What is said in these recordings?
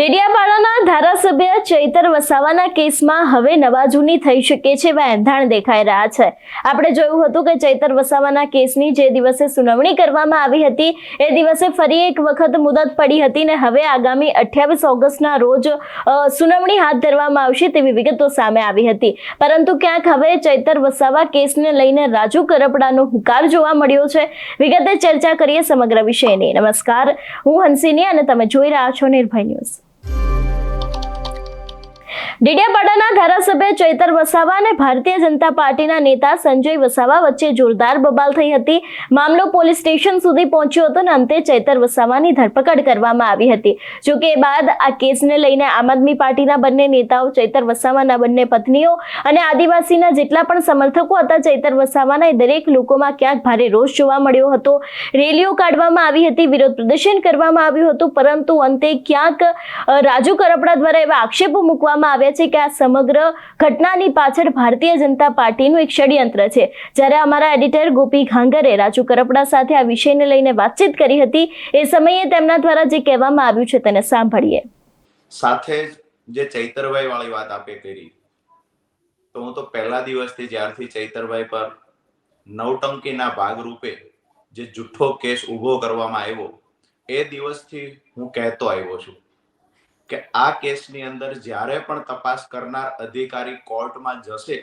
ડેડિયાપાડાના ધારાસભ્ય ચૈતર વસાવાના કેસમાં હવે નવાજૂની થઈ શકે છે એવા એંધાણ દેખાઈ રહ્યા છે. આપણે જોયું હતું કે ચૈતર વસાવાના કેસની જે દિવસે સુનાવણી કરવામાં આવી હતી, એ દિવસે ફરી એક વખત મુદત પડી હતી ને હવે આગામી અઠ્યાવીસ ઓગસ્ટના રોજ સુનાવણી હાથ ધરવામાં આવશે તેવી વિગતો સામે આવી હતી. પરંતુ ક્યાંક હવે ચૈતર વસાવા કેસને લઈને રાજુ કરપડાનો હુંકાર જોવા મળ્યો છે. વિગતે ચર્ચા કરીએ સમગ્ર વિષયની. નમસ્કાર. હું હંસિની અને તમે જોઈ રહ્યા છો નિર્ભય ન્યૂઝ. Thank you ડેડિયાપાડાના ધારાસભ્ય ચૈતર વસાવા અને ભારતીય જનતા પાર્ટીના નેતા સંજય વસાવા વચ્ચે જોરદાર બબાલ થઈ હતી. મામલો પોલીસ સ્ટેશન સુધી પહોંચ્યો હતો અને અંતે ચૈતર વસાવાની ધરપકડ કરવામાં આવી હતી. જોકે એ બાદ આ કેસને લઈને આમ આદમી પાર્ટીના બંને નેતાઓ, ચૈતર વસાવાના બંને પત્નીઓ અને આદિવાસીના જેટલા પણ સમર્થકો હતા, ચૈતર વસાવાના એ દરેક લોકોમાં ક્યાંક ભારે રોષ જોવા મળ્યો હતો. રેલીઓ કાઢવામાં આવી હતી, વિરોધ પ્રદર્શન કરવામાં આવ્યું હતું, પરંતુ અંતે ક્યાંક રાજુ કરપડા દ્વારા એવા આક્ષેપો મૂકવામાં આવ્યા છે કે આ સમગ્ર ઘટનાની પાછળ ભારતીય જનતા પાર્ટીનું એક ષડયંત્ર છે. જ્યારે અમારા એડિટર ગોપી ઘાંગરે રાજુ કરપડા સાથે આ વિષયને લઈને વાતચીત કરી હતી, એ સમયે તેમના દ્વારા જે કહેવામાં આવ્યું છે તેને સાંભળીએ. સાથે જે ચૈતરભાઈ વાળી વાત આપે કરી, તો હું તો પહેલા દિવસથી જ્યારથી ચૈતરભાઈ પર નવટંકીના ભાગરૂપે જે જુઠ્ઠો કેસ ઊભો કરવામાં આવ્યો, એ દિવસથી હું કહેતો આવ્યો છું. કે આ કેસની અંદર જ્યારે પણ તપાસ કરનાર અધિકારી કોર્ટમાં જશે,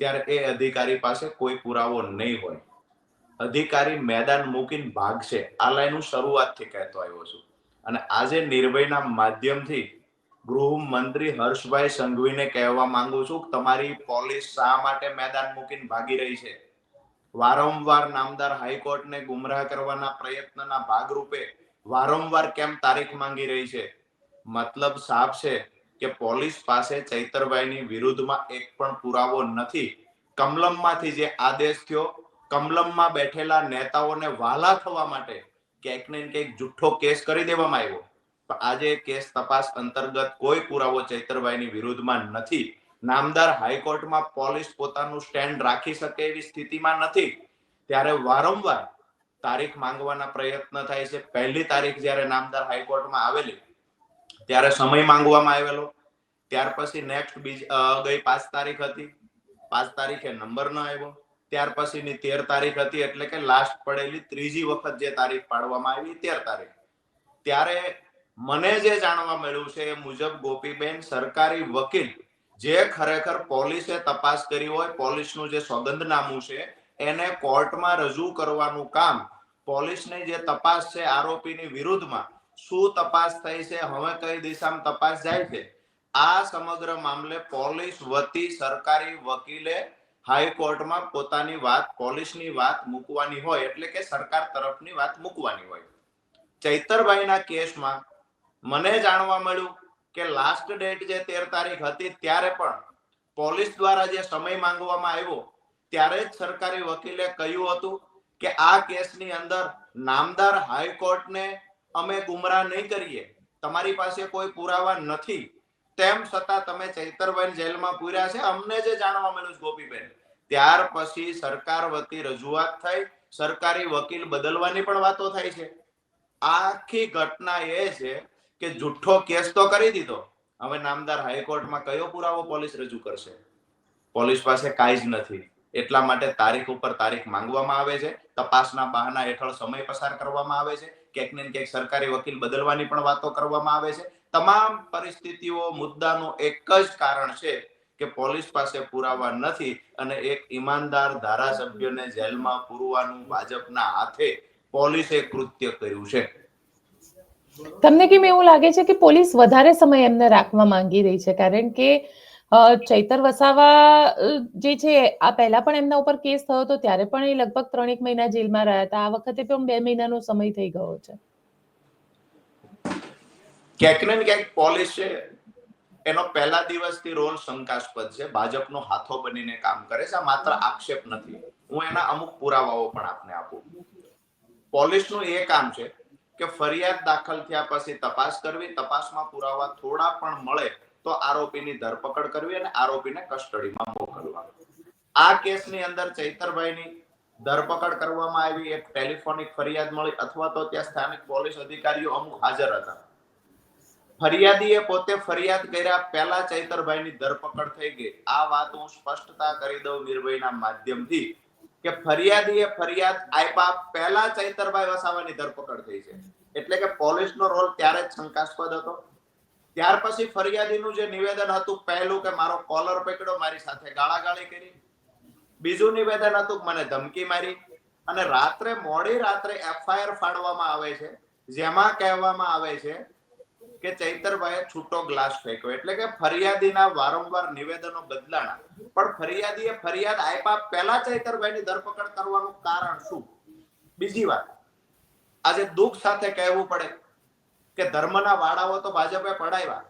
ત્યારે એ અધિકારી પાસે કોઈ પુરાવો નહીં હોય. અધિકારી મેદાન મૂકીને ભાગશે. આ લાઈન હું શરૂઆતથી કહેતો આવ્યો છું. અને આજે નિર્ભયના માધ્યમથી ગૃહમંત્રી હર્ષભાઈ સંઘવીને કહેવા માંગુ છું કે તમારી પોલીસ શા માટે મેદાન મૂકીને ભાગી રહી છે? વારંવાર નામદાર હાઈકોર્ટને ગુમરાહ કરવાના પ્રયત્નના ભાગરૂપે વારંવાર કેમ તારીખ માંગી રહી છે? મતલબ સાફ છે કે પોલીસ પાસે ચૈતરભાઈની વિરુદ્ધમાં એક પણ પુરાવો નથી. કમલમમાંથી જે આદેશ થયો, કમલમમાં બેઠેલા નેતાઓને વાલા થવા માટે ક્યાંક ને ક્યાંક જુઠ્ઠો કેસ કરી દેવામાં આવ્યો. પણ આજે કેસ તપાસ અંતર્ગત કોઈ પુરાવો ચૈતરભાઈની વિરુદ્ધમાં નથી. નામદાર હાઈકોર્ટમાં પોલીસ પોતાનું સ્ટેન્ડ રાખી શકે એવી સ્થિતિમાં નથી. ત્યારે વારંવાર તારીખ માંગવાના પ્રયત્ન થાય છે. પહેલી તારીખ જ્યારે નામદાર હાઈકોર્ટમાં આવેલી ત્યારે સમય માંગવામાં આવેલો. ત્યાર પછી નેક્સ્ટ બીજ ગઈ પાંચ તારીખ હતી. પાંચ તારીખે નંબર ન આવ્યો. ત્યાર પછીની તેર તારીખ હતી એટલે કે લાસ્ટ પડેલી ત્રીજી વખત જે તારીખ પાડવામાં આવી તેર તારીખ. ત્યારે મને જે જાણવા મળ્યું છે એ મુજબ ગોપીબેન સરકારી વકીલ જે ખરેખર પોલીસે તપાસ કરી હોય, પોલીસનું જે સોગંદનામું છે, એને કોર્ટમાં રજૂ કરવાનું કામ પોલીસની જે તપાસ છે, આરોપીની વિરુદ્ધમાં શું તપાસ થઈ છે? હવે કઈ દિશામાં તપાસ જાય છે? આ સમગ્ર મામલે પોલીસ વતી સરકારી વકીલે હાઈકોર્ટમાં પોતાની વાત, પોલીસની વાત મૂકવાની હોય એટલે કે સરકાર તરફની વાત મૂકવાની હોય. ચૈતરભાઈના કેસમાં મને જાણવા મળ્યું કે લાસ્ટ ડેટ જે તેર તારીખ હતી ત્યારે પણ પોલીસ દ્વારા જે સમય માંગવામાં આવ્યો, ત્યારે જ સરકારી વકીલે કહ્યું હતું કે આ કેસની અંદર નામદાર હાઈકોર્ટને અમે ગુમરાહ નહીં કરીએ. તમારી પાસે કોઈ પુરાવા નથી. તેમ છતાં તમે ચૈતરબેન જેલમાં પૂર્યા છે. અમને જે જાણવા મળ્યું છે ગોપીબેન, ત્યાર પછી સરકાર વતી રજૂઆત થઈ. સરકારી વકીલ બદલવાની પણ વાતો થાય છે. આખી ઘટના એ છે કે જુઠ્ઠો કેસ તો કરી દીધો. હવે નામદાર હાઈકોર્ટમાં કયો પુરાવો પોલીસ રજૂ કરશે? પોલીસ પાસે કાંઈ જ નથી. એટલા માટે તારીખ ઉપર તારીખ માંગવામાં આવે છે. તપાસના બહાના હેઠળ સમય પસાર કરવામાં આવે છે. ક્યાંક ને ક્યાંક સરકારી વકીલ બદલવાની પણ વાતો કરવામાં આવે છે. તમામ પરિસ્થિતિઓ મુદ્દાનું એક જ કારણ છે કે પોલીસ પાસે પુરાવા નથી અને એક ઈમાનદાર ધારાસભ્યને જેલમાં પૂરવાનું ભાજપના હાથે પોલીસે કૃત્ય કર્યું છે. તમને કેમ એવું લાગે છે કે પોલીસ વધારે સમય એમને રાખવા માંગી રહી છે? કારણ કે ચૈતર વસાવા જે છે, આ પહેલા પણ એમના ઉપર કેસ થયો હતો, ત્યારે પણ એ લગભગ ત્રણેક મહિના જેલમાં રહ્યા હતા. આ વખતે પણ બે મહિનાનો સમય થઈ ગયો છે. ક્યાંક ને ક્યાંક પોલીસ એનો પહેલા દિવસથી રોલ શંકાસ્પદ છે. ભાજપનો હાથો બનીને કામ કરે છે. આ માત્ર આક્ષેપ નથી. હું એના અમુક પુરાવાઓ પણ આપને આપું. પોલીસનું એ કામ છે કે ફરિયાદ દાખલ થયા પછી તપાસ કરવી. તપાસમાં પુરાવા થોડા પણ મળે તો આરોપીની ધરપકડ કરવી અને આરોપીને કસ્ટડીમાં મોકલવા આ કેસની અંદર ચૈતરભાઈની ધરપકડ કરવામાં આવી, એક ટેલિફોનિક ફરિયાદ મળી અથવા તો ત્યાં સ્થાનિક પોલીસ અધિકારીઓ અમુક હાજર હતા. ફરિયાદીએ પોતે ફરિયાદ કર્યા પહેલા ચૈતરભાઈની ધરપકડ થઈ ગઈ. આ વાત હું સ્પષ્ટતા કરી દઉં નિર્ભયના માધ્યમથી કે ફરિયાદીએ ફરિયાદ આપ્યા પહેલા ચૈતરભાઈ વસાવાની ધરપકડ થઈ છે. એટલે કે પોલીસનો રોલ ત્યારે જ શંકાસ્પદ હતો. ત્યાર પછી ફરિયાદીનું જે નિવેદન હતું પહેલું કે મારો કોલર પકડો મારી સાથે ગાળાગાળી કરી. બીજું નિવેદન હતું મને ધમકી મારી. અને રાત્રે, મોડી રાત્રે એફઆઈઆર ફાડવામાં આવે છે, જેમાં કહેવામાં આવે છે કે ચૈતરભાઈએ છૂટો ગ્લાસ ફેંક્યો. એટલે કે ફરિયાદીના વારંવાર નિવેદનો બદલાણા. પણ ફરિયાદીએ ફરિયાદ આપ્યા પહેલા ચૈતરભાઈની ધરપકડ કરવાનું કારણ શું? બીજી વાત. આજે દુઃખ સાથે કહેવું પડે. કે ધર્મના વાડાઓ તો ભાજપે પડાવ્યા.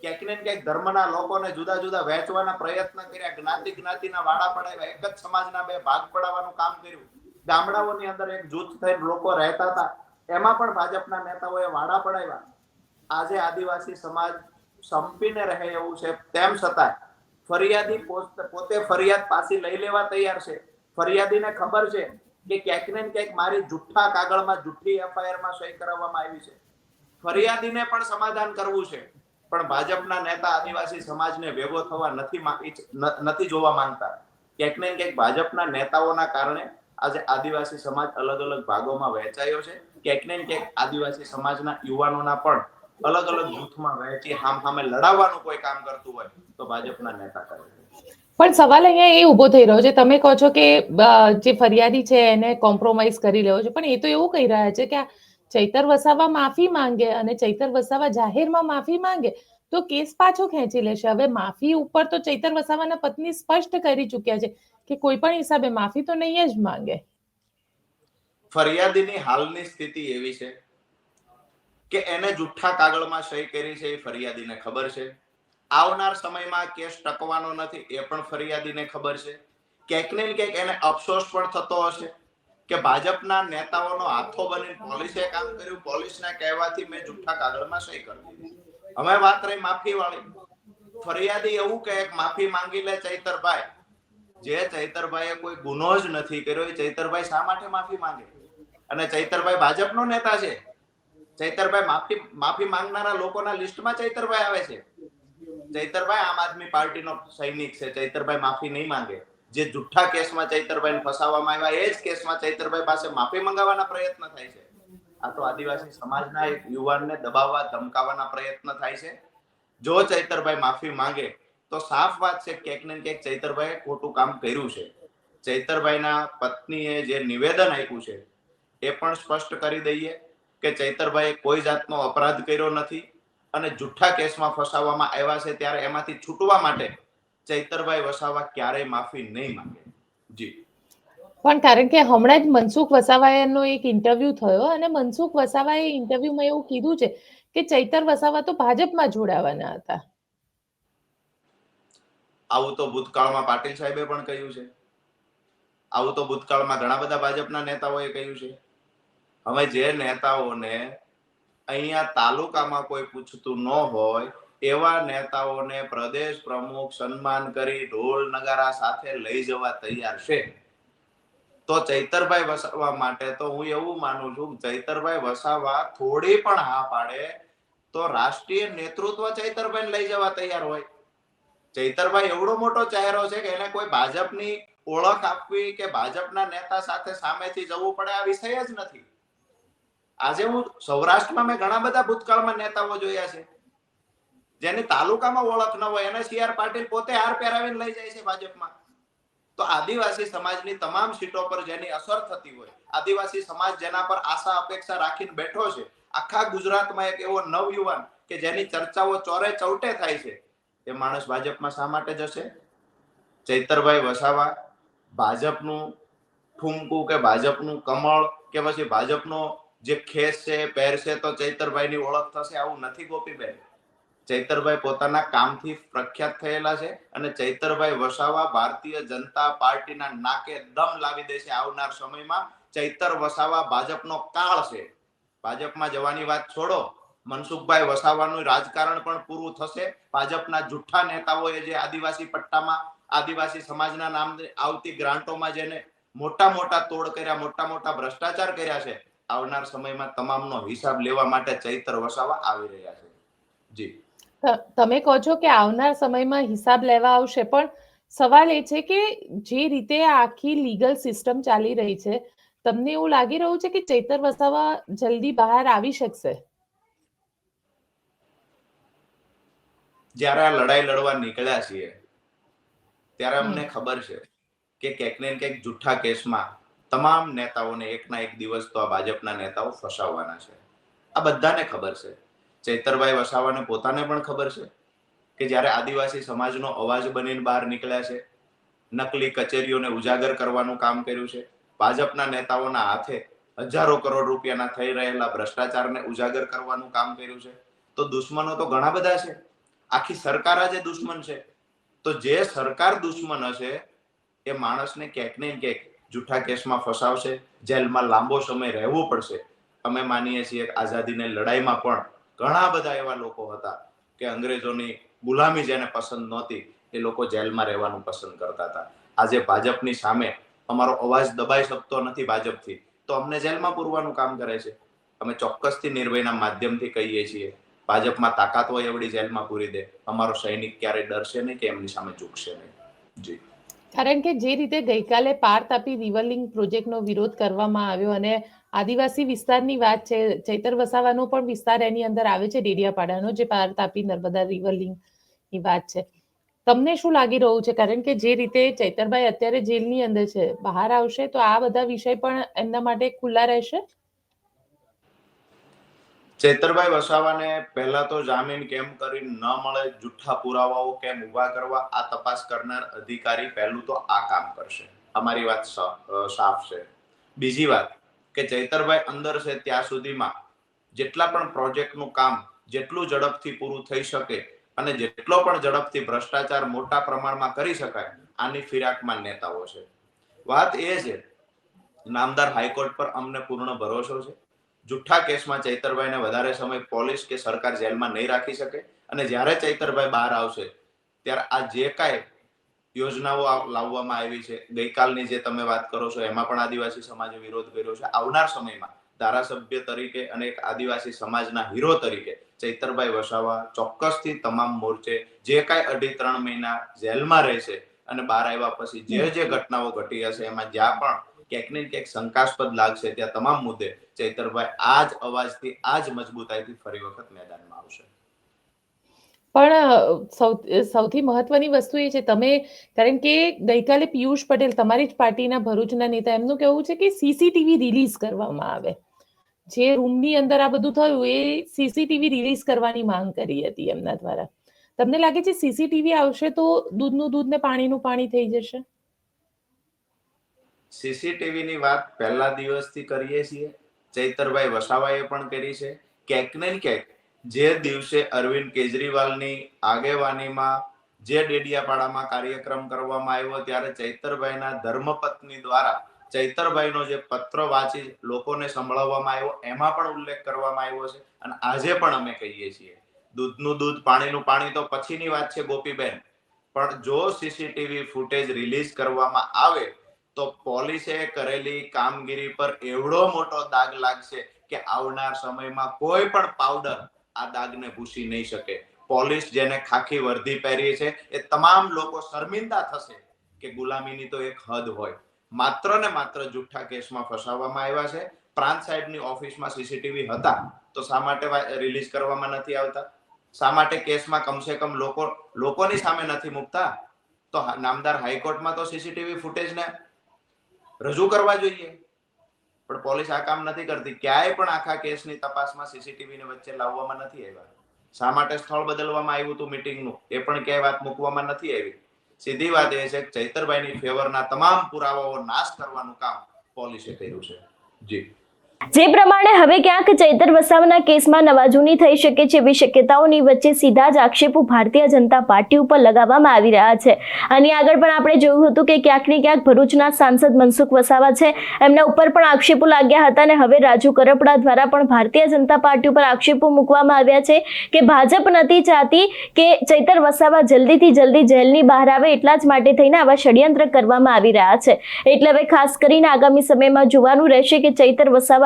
ક્યાંક ને ક્યાંક ધર્મના લોકોને જુદા જુદા વહેંચવાના પ્રયત્ન કર્યા, જ્ઞાતિ જ્ઞાતિના વાડા પડાવ્યા. એક જ સમાજના બે ભાગ પડાવવાનું કામ કર્યું. ગામડાઓની અંદર એક જૂથ થઈને લોકો રહેતા હતા. એમાં પણ ભાજપના નેતાઓએ વાડા પડાવ્યા. આજે આદિવાસી સમાજ સંપીને રહે એવું છે, તેમ છતાં ફરિયાદી પોત- ફરિયાદ પાછી લઈ લેવા તૈયાર છે. ફરિયાદીને ખબર છે કે ક્યાંક ને ક્યાંક મારી જુઠ્ઠા કાગળમાં જુઠ્ઠી એફઆઈઆરમાં સહી કરાવવામાં આવી છે. ફરિયાદીને પણ સમાધાન કરવું છે. પણ ભાજપના નેતા આદિવાસી સમાજને ભેગો થવા નથી નથી જોવા માંગતા. ક્યાંક ને ક્યાંક ભાજપના નેતાઓના કારણે આજે આદિવાસી સમાજ અલગ અલગ ભાગોમાં વહેંચાયો છે. ક્યાંક ને ક્યાંક આદિવાસી સમાજના યુવાનોના પણ અલગ અલગ જૂથમાં વહેંચી હામ સામે લડાવવાનું કોઈ કામ કરતું હોય તો ભાજપના નેતા કરે પણ સવાલ અહીંયા એ ઊભો થઈ રહ્યો છે. તમે કહો છો કે જે ફરિયાદી છે એને કોમ્પ્રોમાઇઝ કરી લેવો છે. પણ એ તો એવું કહી રહ્યા છે કે ચૈતર વસાવા માફી માંગે અને ચૈતર વસાવા જાહેરમાં માફી માંગે, તો કેસ પાછો ખેંચી લેશે. હવે માફી ઉપર તો ચૈતર વસાવાના પત્ની સ્પષ્ટ કરી ચૂક્યા છે કે કોઈ પણ હિસાબે માફી તો નહીં જ માંગે. ફરિયાદીની હાલની સ્થિતિ એવી છે કે એને જુઠ્ઠા કાગળમાં સહી કરી છે એ ફરિયાદીને ખબર છે. આવનાર સમયમાં કેસ ટકવાનો નથી એ પણ ફરિયાદીને ખબર છે. ક્યાંક ને ક્યાંક એને અફસોસ પણ થતો હશે. કે ભાજપના નેતાઓનો હાથો બનીને પોલીસે કામ કર્યું, પોલીસના કહેવાથી મેં જૂઠા કાગળમાં સહી કરી હવે વાત રહી માફી વાળી ફરિયાદી એવું કહે માફી માંગી લે ચૈતરભાઈ. જે ચૈતરભાઈએ કોઈ ગુનો જ નથી કર્યો, એ ચૈતરભાઈ શા માટે માફી માંગે? અને ચૈતરભાઈ ભાજપનો નેતા છે. ચૈતરભાઈ માફી માફી માંગનારા લોકોના લિસ્ટમાં ચૈતરભાઈ આવે છે. ચૈતરભાઈ આમ આદમી પાર્ટીનો સૈનિક છે. ચૈતરભાઈ માફી નહીં માંગે. જે જુઠ્ઠા કેસમાં ચૈતરભાઈને ફસાવવામાં આવ્યા, એ જ કેસમાં ચૈતરભાઈ પાસે માફી મંગાવવાના પ્રયત્ન થાય છે. આ તો આદિવાસી સમાજના એક યુવાનને દબાવવા, ધમકાવવાના પ્રયત્ન થાય છે. જો ચૈતરભાઈ માફી માંગે, તો સાફ વાત છે, ક્યાંક ને ક્યાંક ચૈતરભાઈએ ખોટું કામ કર્યું છે. ચૈતરભાઈના પત્નીએ જે નિવેદન આપ્યું છે, એ પણ સ્પષ્ટ કરી દઈએ કે ચૈતરભાઈએ કોઈ જાતનો અપરાધ કર્યો નથી અને જુઠ્ઠા કેસમાં ફસાવવામાં આવ્યા છે, ત્યારે એમાંથી છૂટવા માટે ચૈતરભાઈ વસાવા ક્યારેય માફી નહીં માંગે. જી. પણ કારણ કે હમણાં જ મનસુખ વસાવાનો એક ઇન્ટરવ્યુ થયો અને મનસુખ વસાવાએ ઇન્ટરવ્યુમાં એવું કીધું છે કે ચૈતર વસાવા તો ભાજપમાં જોડાવાના હતા. આવું તો ભૂતકાળમાં પાટીલ સાહેબે પણ કહ્યું છે. આવું તો ભૂતકાળમાં ઘણા બધા ભાજપના નેતાઓએ કહ્યું છે. હવે જે નેતાઓને અહીંયા તાલુકામાં કોઈ પૂછતું ન હોય એવા નેતાઓને પ્રદેશ પ્રમુખ સન્માન કરી ઢોલ નગારા સાથે લઈ જવા તૈયાર છે. તો ચૈતરભાઈ વસાવા માટે તો હું એવું માનું છું ચૈતરભાઈ વસાવા થોડી પણ હા પાડે તો રાષ્ટ્રીય નેતૃત્વ ચૈતરભાઈ લઈ જવા તૈયાર હોય. ચૈતરભાઈ એવડો મોટો ચહેરો છે કે એને કોઈ ભાજપની ઓળખ આપવી કે ભાજપના નેતા સાથે સામેથી જવું પડે આ વિષય જ નથી. આજે હું સૌરાષ્ટ્રમાં મેં ઘણા બધા ભૂતકાળમાં નેતાઓ જોયા છે. જેની તાલુકામાં ઓળખ ન હોય, એને સી પાટીલ પોતે હાર પહેરાવીને લઈ જાય છે ભાજપમાં. તો આદિવાસી સમાજની તમામ સીટો પર જેની અસર થતી હોય, આદિવાસી સમાજ જેના પર આશા અપેક્ષા રાખીને બેઠો છે, આખા ગુજરાતમાં એક એવો નવયુવાન કે જેની ચર્ચાઓ ચોરે ચૌટે થાય છે, એ માણસ ભાજપમાં શા માટે જશે? ચૈતરભાઈ વસાવા, ભાજપનું ઠુમકું કે ભાજપનું કમળ કે પછી ભાજપનો જે ખેસ છે એ પહેરશે તો ચૈતરભાઈની ઓળખ થશે, આવું નથી ગોપીબેન. ચૈતરભાઈ પોતાના કામથી પ્રખ્યાત થયેલા છે અને ચૈતરભાઈ વસાવા ભારતીય જનતા પાર્ટીના નાકે દમ લાવી દેશે આવનાર સમયમાં. ચૈતર વસાવા ભાજપનો કાળ છે. ભાજપમાં જવાની વાત છોડો. મનસુખભાઈ વસાવાનું રાજકારણ પણ પૂરું થશે. ભાજપના જુઠ્ઠા નેતાઓએ જે આદિવાસી પટ્ટામાં, આદિવાસી સમાજના નામ આવતી ગ્રાન્ટોમાં જેને મોટા મોટા તોડ કર્યા, મોટા મોટા ભ્રષ્ટાચાર કર્યા છે, આવનાર સમયમાં તમામનો હિસાબ લેવા માટે ચૈતર વસાવા આવી રહ્યા છે. જી. તમે કહો છો કે આવનાર સમયમાં હિસાબ લેવા આવશે પણ સવાલ એ છે કે જે રીતે આ આખી લીગલ સિસ્ટમ ચાલી રહી છે તમને એવું લાગી રહ્યું છે કે ચૈતર વસાવા જલ્દી બહાર આવી શકશે? જ્યારે આ લડાઈ લડવા નીકળ્યા છીએ ત્યારે અમને ખબર છે કે ક્યાંક ને ક્યાંક જુઠ્ઠા કેસમાં તમામ નેતાઓને એકના એક દિવસ તો આ ભાજપના નેતાઓ ફસાવવાના છે. આ બધાને ખબર છે. ચૈતરભાઈ વસાવાને પોતાને પણ ખબર છે કે જ્યારે આદિવાસી સમાજનો અવાજ બનીને બહાર નીકળ્યા છે, નકલી કચેરીઓને ઉજાગર કરવાનું કામ કર્યું છે, ભાજપના નેતાઓના હાથે હજારો કરોડ રૂપિયાના થઈ રહેલા ભ્રષ્ટાચારને ઉજાગર કરવાનું કામ કર્યું છે, તો દુશ્મનો તો ઘણા બધા છે. આખી સરકાર આજે દુશ્મન છે. તો જે સરકાર દુશ્મન હશે, એ માણસને ક્યાંક ને ક્યાંક જૂઠા કેસમાં ફસાવશે, જેલમાં લાંબો સમય રહેવું પડશે. અમે માનીએ છીએ આઝાદીને લડાઈમાં પણ ઘણા બધા એવા લોકો હતા કે અંગ્રેજોની ગુલામી જેને પસંદ નહોતી, એ લોકો જેલમાં રહેવાનું પસંદ કરતા હતા. આજે ભાજપની સામે અમારો અવાજ દબાઈ શકતો નથી ભાજપથી. તો અમને જેલમાં પૂરવાનું કામ કરે છે. અમે ચોક્કસથી નિર્ભયના માધ્યમથી કહીએ છીએ, ભાજપમાં તાકાત હોય એવડી જેલમાં પૂરી દે. અમારો સૈનિક ક્યારેય ડરશે નહીં કે એમની સામે ઝૂકશે નહીં. જી. કારણ કે જે રીતે ગઈકાલે પાર તાપી રિવરલિંક પ્રોજેક્ટનો વિરોધ કરવામાં આવ્યો અને આદિવાસી વિસ્તારની વાત છે, ચૈતર વસાવાનો પણ વિસ્તાર એની અંદર આવે છે, ડેડિયાપાડાનો, જે પાર તાપી નર્મદા રિવરલિંકની વાત છે. તમને શું લાગી રહ્યું છે? કારણ કે જે રીતે ચૈતરભાઈ અત્યારે જેલની અંદર છે, બહાર આવશે, તો આ બધા વિષય પણ એમના માટે ખુલ્લા રહેશે? ચેતરભાઈ વસાવાને પહેલા તો જામીન કેમ કરી ન મળે, જુઠ્ઠા પુરાવાઓ કેમ ઊભા કરવા, આ તપાસ કરનાર અધિકારી પહેલું તો આ કામ કરશે. અમારી વાત સાફ છે. બીજી વાત કે ચૈતરભાઈ અંદર છે ત્યાં સુધીમાં જેટલા પણ પ્રોજેક્ટનું કામ જેટલું ઝડપથી પૂરું થઈ શકે અને જેટલો પણ ઝડપથી ભ્રષ્ટાચાર મોટા પ્રમાણમાં કરી શકાય, આની ફિરાકમાં નેતાઓ છે. વાત એ છે, નામદાર હાઈકોર્ટ પર અમને પૂર્ણ ભરોસો છે. જુઠ્ઠા કેસમાં ચૈતરભાઈને વધારે સમય પોલીસ કે સરકાર જેલમાં નહીં રાખી શકે અને જ્યારે ચૈતરભાઈ બહાર આવશે, ત્યારે આ જે કાંઈ યોજનાઓ લાવવામાં આવી છે. ગઈકાલની જે તમે વાત કરો છો, એમાં પણ આદિવાસી સમાજે વિરોધ કર્યો છે. આવનાર સમયમાં ધારાસભ્ય તરીકે અને એક આદિવાસી સમાજના હીરો તરીકે ચૈતરભાઈ વસાવા ચોક્કસથી તમામ મોરચે જે કાંઈ અઢી ત્રણ મહિના જેલમાં રહેશે અને બહાર આવ્યા પછી જે જે ઘટનાઓ ઘટી હશે, એમાં જ્યાં પણ ક્યાંક ને ક્યાંક શંકાસ્પદ લાગશે, ત્યાં તમામ મુદ્દે ચૈતરભાઈ આ જ અવાજથી, આ જ મજબૂતાઈથી ફરી વખત મેદાનમાં આવશે. પણ સૌથી મહત્વની વસ્તુ એ છે, તમે, કારણ કે ગઈકાલે પિયુષ પટેલ તમારી જ પાર્ટીના ભરૂચના નેતા, એમનું કહેવું છે કે સીસીટીવી રિલીઝ કરવામાં આવે. જે રૂમની અંદર આ બધું થયું, એ સીસીટીવી રિલીઝ કરવાની માંગ કરી હતી એમના દ્વારા. તમને લાગે છે સીસીટીવી આવશે તો દૂધનું દૂધ ને પાણીનું પાણી થઈ જશે? સીસીટીવી ની વાત પહેલા દિવસથી કરીએ છીએ. ચૈતરભાઈ વસાવાએ પણ કરી છે. ક્યાંક ને ક્યાંક જે દિવસે અરવિંદ કેજરીવાલની આગેવાનીમાં જે ડેડિયાપાડામાં કાર્યક્રમ કરવામાં આવ્યો ત્યારે ચૈતરભાઈના ધર્મપત્ની દ્વારા ચૈતરભાઈનો જે પત્ર વાંચી લોકોને સંભળાવવામાં આવ્યો, એમાં પણ ઉલ્લેખ કરવામાં આવ્યો છે અને આજે પણ અમે કહીએ છીએ. દૂધનું દૂધ, પાણીનું પાણી તો પછીની વાત છે ગોપીબેન. પણ જો સીસીટીવી ફૂટેજ રિલીઝ કરવામાં આવે તો પોલીસે કરેલી કામગીરી પર એવડો મોટો દાગ લાગશે કે આવનાર સમયમાં કોઈ પણ પાવડર આ દાગને ભૂસી નહીં શકે. પોલીસ જેને ખાખી વર્ધી પહેરી છે, એ તમામ લોકો શર્મિંદા થશે કે ગુલામીની તો એક હદ હોય. માત્ર ને માત્ર જુઠ્ઠા કેસમાં ફસાવવામાં આવ્યા છે. પ્રાંત સાહેબની ઓફિસમાં સીસીટીવી હતા, તો શા માટે રિલીઝ કરવામાં નથી આવતા? શા માટે કેસમાં કમસે કમ લોકો, લોકોની સામે નથી મૂકતા? તો નામદાર હાઈકોર્ટમાં તો સીસીટીવી ફૂટેજને રજૂ કરવા જોઈએ. પણ પોલીસ આ કામ નથી કરતી. ક્યાંય પણ આખા કેસની તપાસમાં સીસીટીવી ને વચ્ચે લાવવામાં નથી આવ્યા. શા માટે સ્થળ બદલવામાં આવ્યું હતું મિટિંગનું? એ પણ ક્યાંય વાત મૂકવામાં નથી આવી. સીધી વાત એ છે કે ચૈતરભાઈની ફેવરના તમામ પુરાવાઓ નાશ કરવાનું કામ પોલીસે કર્યું છે. જી. જે પ્રમાણે હવે ક્યાંક ચૈતર વસાવાના કેસમાં નવાજૂની થઈ શકે છે એવી શક્યતાઓની વચ્ચે સીધા જ આક્ષેપો ભારતીય જનતા પાર્ટી ઉપર લગાવવામાં આવી રહ્યા છે. અને આગળ પણ આપણે જોયું હતું કે ક્યાંક ને ક્યાંક ભરૂચના સાંસદ મનસુખ વસાવા છે. એમના ઉપર પણ આક્ષેપો લાગ્યા હતા અને હવે રાજુ કરપડા દ્વારા પણ ભારતીય જનતા પાર્ટી ઉપર આક્ષેપો મૂકવામાં આવ્યા છે કે ભાજપ નથી ચાહતી કે ચૈતર વસાવા જલ્દીથી જલ્દી જેલની બહાર આવે એટલા જ માટે થઈને આવા ષડયંત્ર કરવામાં આવી રહ્યા છે. એટલે હવે ખાસ કરીને આગામી સમયમાં જોવાનું રહેશે કે ચૈતર વસાવા